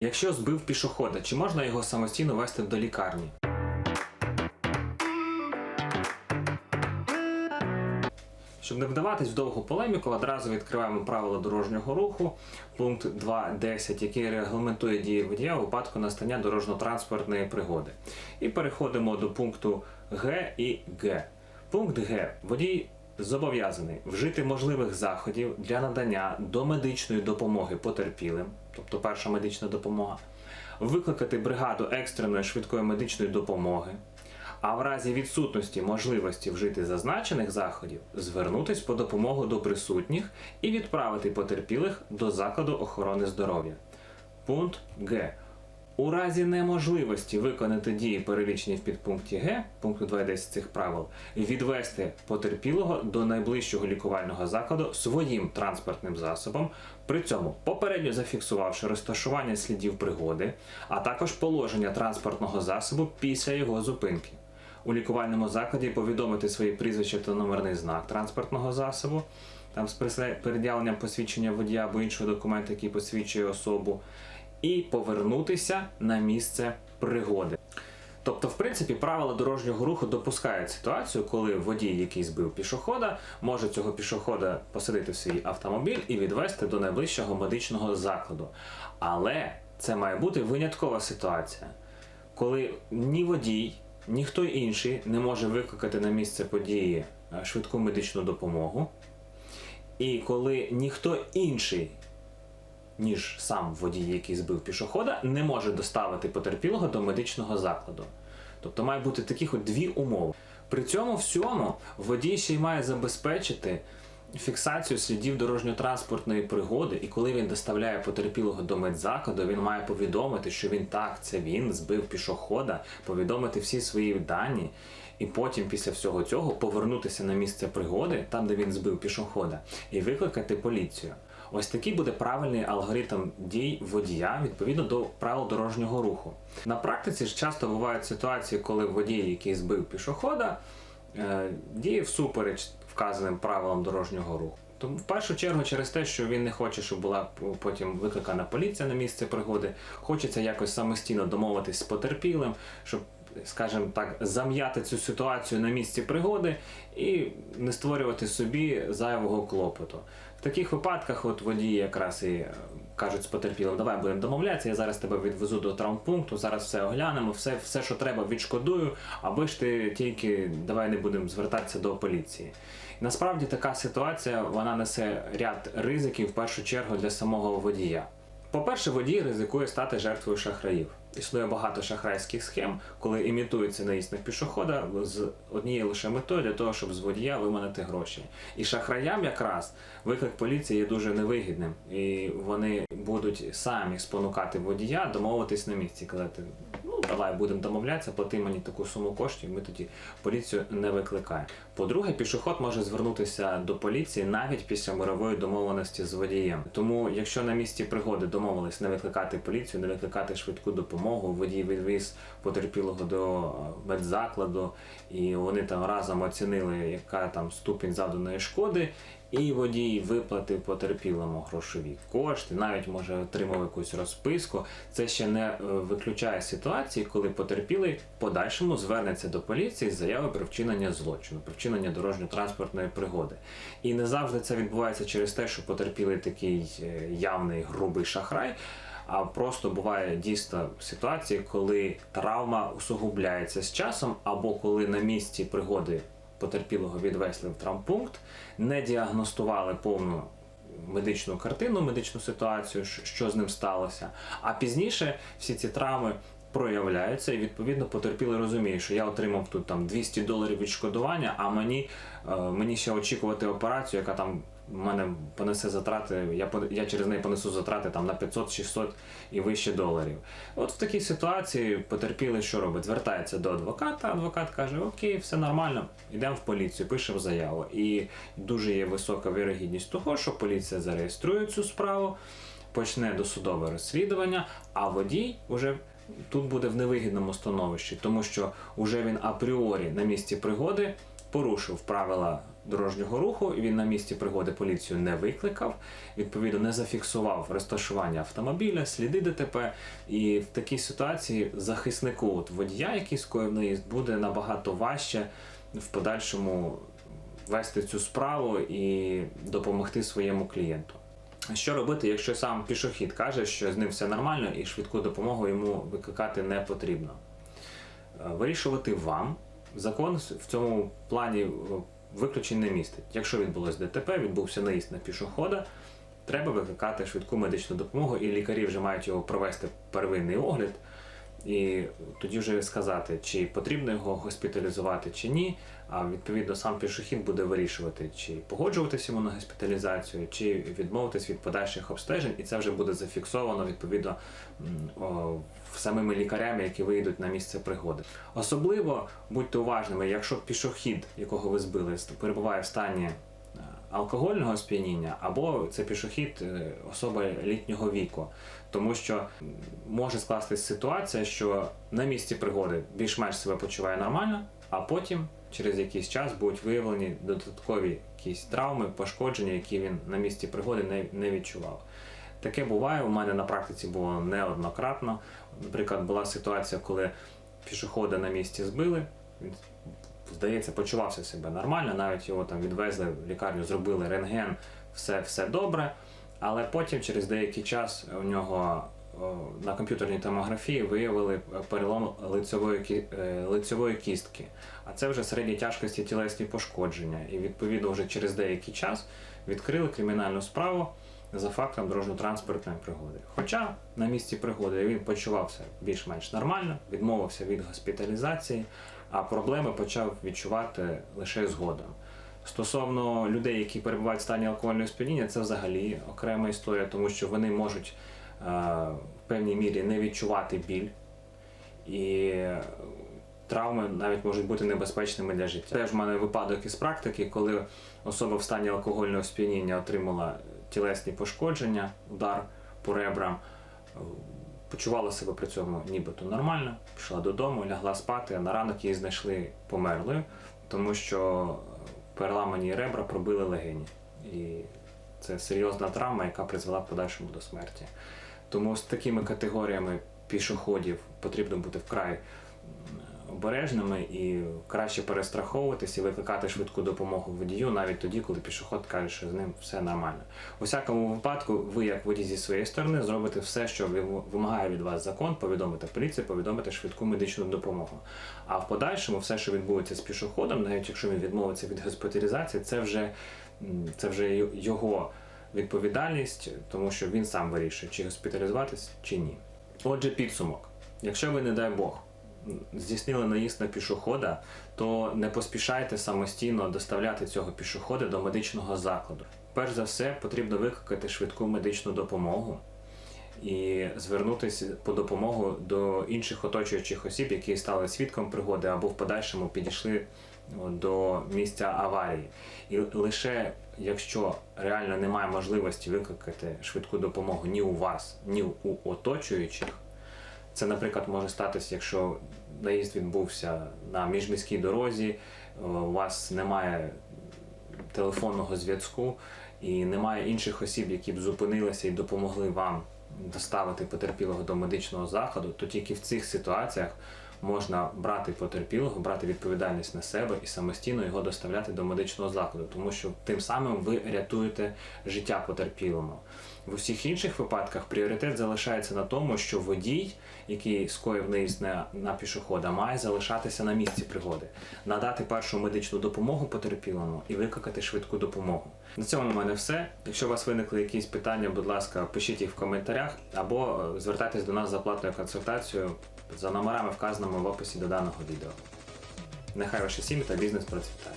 Якщо збив пішохода, чи можна його самостійно вести до лікарні? Щоб не вдаватись в довгу полеміку, одразу відкриваємо правила дорожнього руху, пункт 2.10, який регламентує дії водія у випадку настання дорожньо-транспортної пригоди. І переходимо до пункту Г і Г. Пункт Г. Водій зобов'язаний вжити можливих заходів для надання домедичної допомоги потерпілим, тобто перша медична допомога, викликати бригаду екстреної швидкої медичної допомоги, а в разі відсутності можливості вжити зазначених заходів, звернутись по допомогу до присутніх і відправити потерпілих до закладу охорони здоров'я. Пункт Г. У разі неможливості виконати дії, перелічені в підпункті Г, пункту 2.10 цих правил, відвести потерпілого до найближчого лікувального закладу своїм транспортним засобом, при цьому попередньо зафіксувавши розташування слідів пригоди, а також положення транспортного засобу після його зупинки. У лікувальному закладі повідомити свої прізвища та номерний знак транспортного засобу, там з перед'явленням посвідчення водія або іншого документу, який посвідчує особу, і повернутися на місце пригоди. Тобто, в принципі, правила дорожнього руху допускають ситуацію, коли водій, який збив пішохода, може цього пішохода посадити в свій автомобіль і відвести до найближчого медичного закладу. Але це має бути виняткова ситуація, коли ні водій, ні хто інший не може викликати на місце події е, швидку медичну допомогу, і коли ніхто інший ніж сам водій, який збив пішохода, не може доставити потерпілого до медичного закладу. Тобто має бути таких от дві умови. При цьому всьому водій ще й має забезпечити фіксацію слідів дорожньо-транспортної пригоди, і коли він доставляє потерпілого до медзакладу, він має повідомити, що він так, це він збив пішохода, повідомити всі свої дані, і потім після всього цього повернутися на місце пригоди, там де він збив пішохода, і викликати поліцію. Ось такий буде правильний алгоритм дій водія відповідно до правил дорожнього руху. На практиці ж часто бувають ситуації, коли водій, який збив пішохода, е, діє всупереч вказаним правилам дорожнього руху. Тому в першу чергу через те, що він не хоче, щоб була потім викликана поліція на місце пригоди, хочеться якось самостійно домовитись з потерпілим, щоб, скажімо так, зам'яти цю ситуацію на місці пригоди і не створювати собі зайвого клопоту. В таких випадках от водії якраз і е, кажуть з потерпілим, давай будемо домовлятися, я зараз тебе відвезу до травмпункту, зараз все оглянемо, все, все, що треба, відшкодую, аби ж ти тільки давай не будемо звертатися до поліції. Насправді така ситуація вона несе ряд ризиків в першу чергу для самого водія. По-перше, водій ризикує стати жертвою шахраїв. Існує багато шахрайських схем, коли імітується наїзд на пішохода з однією лише метою для того, щоб з водія виманити гроші. І шахраям якраз виклик поліції є дуже невигідним, і вони будуть самі спонукати водія домовитись на місці, ну давай будемо домовлятися, плати мені таку суму коштів, ми тоді поліцію не викликаємо. По-друге, пішоход може звернутися до поліції навіть після мирової домовленості з водієм. Тому, якщо на місці пригоди домовились не викликати поліцію, не викликати швидку допомогу, водій відвіз потерпілого до е, медзакладу, і вони там разом оцінили, яка там ступінь завданої шкоди. І водій виплатив потерпілому грошові кошти, навіть може отримав якусь розписку. Це ще не е, виключає ситуації, коли потерпілий в подальшому звернеться до поліції з заявою про вчинення злочину, про вчинення дорожньо-транспортної пригоди. І не завжди це відбувається через те, що потерпілий такий е, явний грубий шахрай. А просто буває дійсно ситуації, коли травма усугубляється з часом, або коли на місці пригоди потерпілого відвезли в травмпункт, не діагностували повну медичну картину, медичну ситуацію, що- з ним сталося. А пізніше всі ці травми проявляються, і відповідно потерпілий розуміє, що я отримав тут там 200 доларів відшкодування, а мені, е, мені ще очікувати операцію, яка там в мене понесе затрати, я, я через неї понесу затрати там на 500, 600 і вище доларів. От в такій ситуації потерпілий що робить? Звертається до адвоката, адвокат каже: Окей, все нормально, йдемо в поліцію, пишемо заяву. І дуже є висока вірогідність того, що поліція зареєструє цю справу, почне досудове розслідування, а водій уже тут буде в невигідному становищі, тому що вже він апріорі на місці пригоди порушив правила дорожнього руху. Він на місці пригоди поліцію не викликав, відповідно, не зафіксував розташування автомобіля, сліди ДТП. І в такій ситуації захиснику от водія, який скоїв наїзд, буде набагато важче в подальшому вести цю справу і допомогти своєму клієнту. Що робити, якщо сам пішохід каже, що з ним все нормально і швидку допомогу йому викликати не потрібно? Е, Вирішувати вам. Закон в цьому плані виключень не містить. Якщо відбулось ДТП, відбувся наїзд на пішохода, треба викликати швидку медичну допомогу, і лікарі вже мають його провести первинний огляд, і тоді вже сказати, чи потрібно його госпіталізувати чи ні. А відповідно сам пішохід буде вирішувати, чи погоджуватися йому на госпіталізацію, чи відмовитись від подальших обстежень, і це вже буде зафіксовано відповідно самими лікарями, які вийдуть на місце пригоди. Особливо будьте уважними, якщо пішохід, якого ви збили, перебуває в стані алкогольного сп'яніння, або це пішохід е, особа літнього віку, тому що може скластись ситуація, що на місці пригоди більш-менш себе почуває нормально, а потім через якийсь час будуть виявлені додаткові якісь травми, пошкодження, які він на місці пригоди не, не відчував. Таке буває. У мене на практиці було неоднократно. Наприклад, була ситуація, коли пішохода на місці збили. Він, здається, почувався себе нормально, навіть його там відвезли в лікарню, зробили рентген, все, все добре. Але потім, через деякий час, у нього на комп'ютерній томографії виявили перелом лицьової, е, лицьової кістки. А це вже середньої тяжкості тілесні пошкодження. І відповідно вже через деякий час відкрили кримінальну справу за фактом дорожньо-транспортної пригоди. Хоча на місці пригоди він почувався більш-менш нормально, відмовився від госпіталізації, а проблеми почав відчувати лише згодом. Стосовно людей, які перебувають в стані алкогольного сп'яніння, це взагалі окрема історія, тому що вони можуть е, в певній мірі не відчувати біль, і травми навіть можуть бути небезпечними для життя. Теж в мене випадок із практики, коли особа в стані алкогольного сп'яніння отримала тілесні пошкодження, удар по ребрам, почувала себе при цьому нібито нормально, пішла додому, лягла спати, а на ранок її знайшли померлою, тому що переламані ребра пробили легені. І це серйозна травма, яка призвела в подальшому до смерті. Тому з такими категоріями пішоходів потрібно бути вкрай обережними і краще перестраховуватись і викликати швидку допомогу водію навіть тоді, коли пішоход каже, що з ним все нормально. У всякому випадку, ви, як водій зі своєї сторони, зробите все, що вимагає від вас закон, повідомити поліцію, повідомити швидку медичну допомогу. А в подальшому все, що відбудеться з пішоходом, навіть якщо він відмовиться від госпіталізації, це вже, це вже його відповідальність, тому що він сам вирішує, чи госпіталізуватись, чи ні. Отже, підсумок. Якщо ви, не дай Бог, здійснили наїзд на пішохода, то не поспішайте самостійно доставляти цього пішохода до медичного закладу. Перш за все, потрібно викликати швидку медичну допомогу і звернутися по допомогу до інших оточуючих осіб, які стали свідком пригоди або в подальшому підійшли до місця аварії. І лише якщо реально немає можливості викликати швидку допомогу ні у вас, ні у оточуючих, це, наприклад, може статися, якщо наїзд відбувся на міжміській дорозі, у вас немає телефонного зв'язку і немає інших осіб, які б зупинилися і допомогли вам доставити потерпілого до медичного заходу, то тільки в цих ситуаціях можна брати потерпілого, брати відповідальність на себе і самостійно його доставляти до медичного закладу, тому що тим самим ви рятуєте життя потерпілому. В усіх інших випадках пріоритет залишається на тому, що водій, який скоїв наїзд на, на пішохода, має залишатися на місці пригоди, надати першу медичну допомогу потерпілому і викликати швидку допомогу. На цьому в мене все. Якщо у вас виникли якісь питання, будь ласка, пишіть їх в коментарях або звертайтесь до нас за платною консультацією за номерами, вказаними в описі до даного відео. Нехай ваші сім'ї та бізнес процвітає.